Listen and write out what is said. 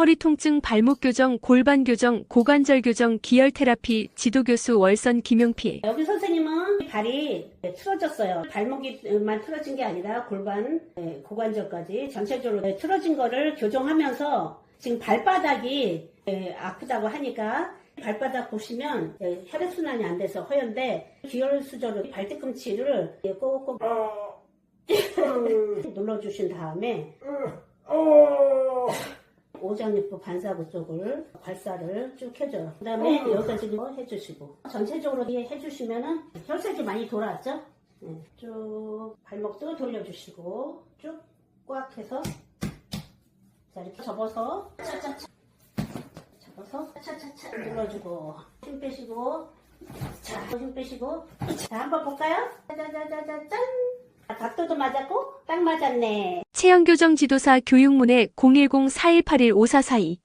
허리 통증, 발목 교정, 골반 교정, 고관절 교정, 기혈 테라피, 지도 교수 월선 김용필. 여기 선생님은 발이 틀어졌어요. 발목이만 틀어진 게 아니라 골반, 네, 고관절까지 전체적으로 네, 틀어진 거를 교정하면서 지금 발바닥이 네, 아프다고 하니까 발바닥 보시면 네, 혈액순환이 안 돼서 허연데 기혈 수저로 발뒤꿈치를 네, 꼭꼭 눌러주신 다음에 오장육부 반사구 쪽을 발사를 쭉 해줘요. 그 다음에 여기까지 뭐 해주시고 전체적으로 이렇게 해주시면은 혈색이 많이 돌아왔죠? 네, 쭉 발목도 돌려주시고 쭉 꽉 해서 자 이렇게 접어서 차차차 접어서 차차차 눌러주고 힘 빼시고 자 힘 빼시고 자 한번 볼까요? 짜자자자자 짠 각도도 맞았고 딱 맞았네. 체형교정 지도사 교육문의 010-4181-5442